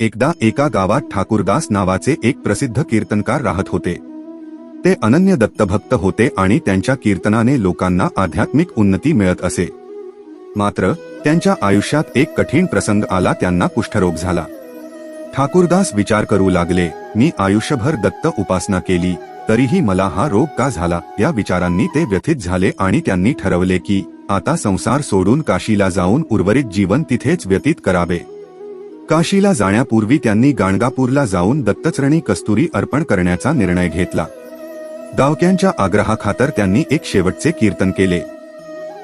एकदा एका गावात ठाकूरदास नावाचे एक प्रसिद्ध कीर्तनकार राहत होते. ते अनन्य दत्तभक्त होते आणि त्यांच्या कीर्तनाने लोकांना आध्यात्मिक उन्नती मिळत असे. मात्र त्यांच्या आयुष्यात एक कठीण प्रसंग आला त्यांना कुष्ठरोग झाला. ठाकूरदास विचार करू लागले मी आयुष्यभर दत्त उपासना केली तरीही मला हा रोग का झाला? या विचारांनी ते व्यथित झाले आणि त्यांनी ठरवले की आता संसार सोडून काशीला जाऊन उर्वरित जीवन तिथेच व्यतीत करावे. काशीला जाण्यापूर्वी त्यांनी गाणगापूरला जाऊन दत्तचरणी कस्तुरी अर्पण करण्याचा निर्णय घेतला. गावक्यांच्या आग्रहाखातर त्यांनी एक शेवटचे कीर्तन केले.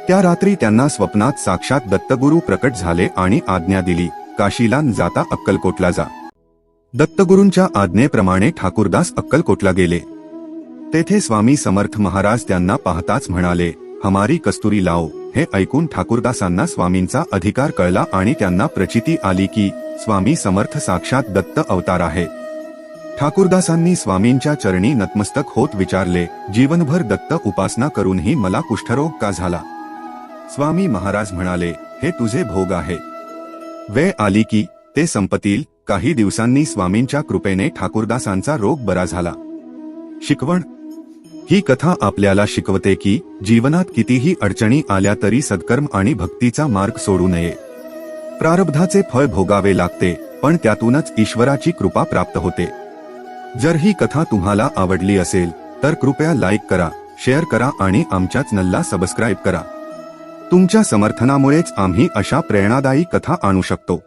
त्या रात्री त्यांना स्वप्नात साक्षात दत्तगुरु प्रकट झाले आणि आज्ञा दिली काशीला न जाता अक्कलकोटला जा. दत्तगुरूंच्या आज्ञेप्रमाणे ठाकूरदास अक्कलकोटला गेले. तेथे स्वामी समर्थ महाराज त्यांना पाहताच म्हणाले हमारी कस्तुरी लाओ. हे ऐकून ठाकूरदासांना स्वामींचा अधिकार कळला आणि त्यांना प्रचिती आली की स्वामी समर्थ साक्षात दत्त अवतार आहे. ठाकूरदासांनी स्वामींच्या चरणी नतमस्तक होत विचारले जीवनभर दत्त उपासना करूनही मला कुष्ठरोग का झाला? स्वामी महाराज म्हणाले हे तुझे भोग आहे. वेळ आली की ते संपतील. काही दिवसांनी स्वामींच्या कृपेने ठाकूरदासांचा रोग बरा झाला. शिकवण? ही कथा आपल्याला शिकवते की जीवनात कितीही अडचणी आल्या तरी सत्कर्म आणि भक्तीचा मार्ग सोडू नये. प्रारब्धाचे फळ भोगावे लागते पण त्यातूनच ईश्वराची कृपा प्राप्त होते. जर ही कथा तुम्हाला आवडली असेल तर कृपया लाईक करा शेअर करा आणि आमच्या चॅनलला सबस्क्राईब करा. तुमच्या समर्थनामुळेच आम्ही अशा प्रेरणादायी कथा आणू शकतो.